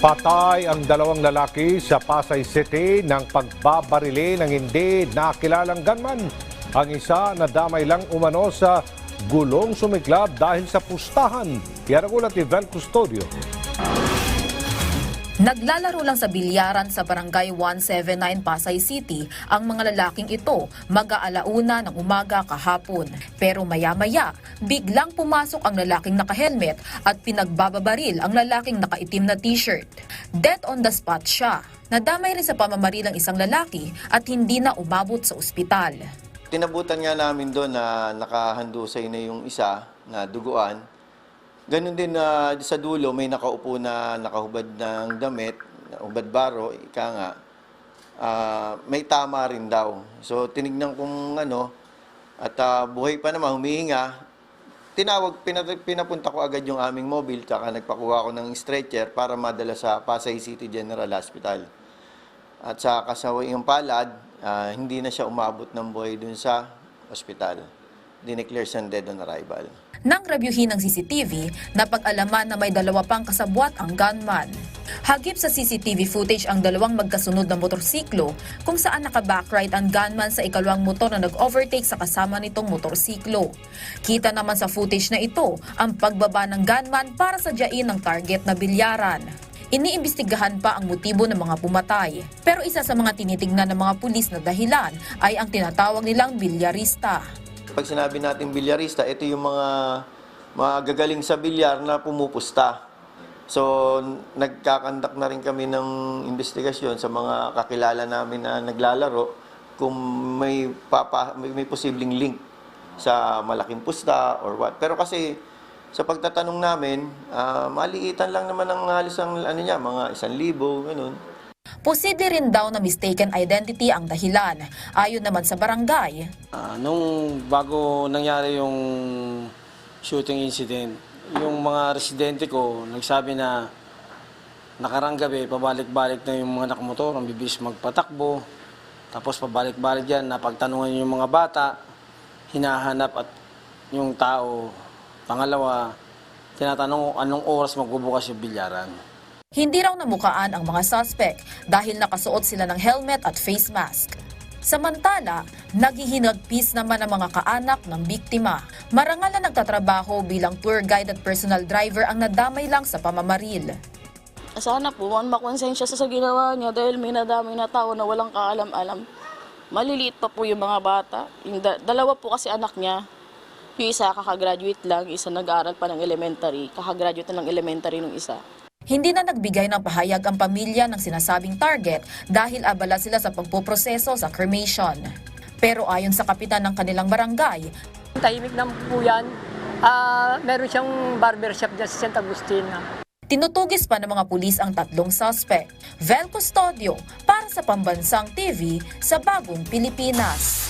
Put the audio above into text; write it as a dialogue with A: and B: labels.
A: Patay ang dalawang lalaki sa Pasay City ng pagbabarili ng hindi nakilalang gunman. Ang isa nadamay lang umano sa gulong sumiklab dahil sa pustahan. Yan ang ulat ni Vel Custodio.
B: Naglalaro lang sa bilyaran sa Barangay 179 Pasay City ang mga lalaking ito mag-aalauna ng umaga kahapon. Pero maya-maya, biglang pumasok ang lalaking nakahelmet at pinagbababaril ang lalaking nakaitim na t-shirt. Dead on the spot siya. Nadamay rin sa pamamaril ang isang lalaki at hindi na umabot sa ospital.
C: Tinabutan nga namin doon na nakahandusay na yung isa na duguan. Ganon din na sa dulo may nakaupo na nakahubad ng damit, hubad baro, ika nga. ah, may tama rin daw. So tinignan kong ano, at ah, buhay pa naman, humihinga. Tinawag, pina- pinapunta ko agad yung aming mobile, tsaka nagpakuha ko ng stretcher para madala sa Pasay City General Hospital. At sa kasawayang palad, ah, hindi na siya umabot ng buhay dun sa ospital. Dineclare siyang on arrival.
B: Nang rebyuhin ng CCTV, napag-alaman na may dalawa pang kasabwat ang gunman. Hagip sa CCTV footage ang dalawang magkasunod na motorsiklo kung saan naka-backride ang gunman sa ikalawang motor na nag-overtake sa kasama nitong motorsiklo. Kita naman sa footage na ito ang pagbaba ng gunman para sadyain ang target na bilyaran. Iniimbestigahan pa ang motibo ng mga pumatay. Pero isa sa mga tinitignan ng mga pulis na dahilan ay ang tinatawag nilang bilyarista.
C: Pag sinabi natin bilyarista, ito yung mga mga gagaling sa bilyar na pumupusta. So, nagkakandak na rin kami ng investigasyon sa mga kakilala namin na naglalaro kung may, papa, may, may posibleng link sa malaking pusta or what. Pero kasi sa pagtatanong namin, ah, maliitan lang naman ang halos ang ano niya, mga isang libo, ganun.
B: Posible rin daw na mistaken identity ang dahilan. Ayon naman sa barangay,
D: Ah, nung bago nangyari yung shooting incident, yung mga residente ko nagsabi na nakarang gabi, pabalik-balik na yung mga nakamotor, ang bibis magpatakbo. Tapos pabalik-balik yan, napagtanungan yung mga bata, hinahanap at yung tao. Pangalawa, tinatanong anong oras magbubukas yung bilyaran.
B: Hindi raw namukaan ang mga suspect dahil nakasuot sila ng helmet at face mask. Samantala, naghihinagpis naman ang mga kaanak ng biktima. Marangal na nagtatrabaho bilang tour guide at personal driver ang nadamay lang sa pamamaril.
E: Sana po, makonsensya sa ginawa niya dahil may nadami na tao na walang kaalam-alam. Maliliit pa po yung mga bata. Yung da- dalawa po kasi anak niya. Yung isa kakagraduate lang, isa nag-aaral pa ng elementary. Kakagraduate ng elementary nung isa.
B: Hindi na nagbigay ng pahayag ang pamilya ng sinasabing target dahil abala sila sa pagpoproseso sa cremation. Pero ayon sa kapitan ng kanilang barangay,
F: Tahimik naman po yan. Ah, meron siyang barbershop dyan sa St. Agustina.
B: tinutugis pa ng mga pulis ang tatlong suspect. Vel Custodio para sa Pambansang TV sa Bagong Pilipinas.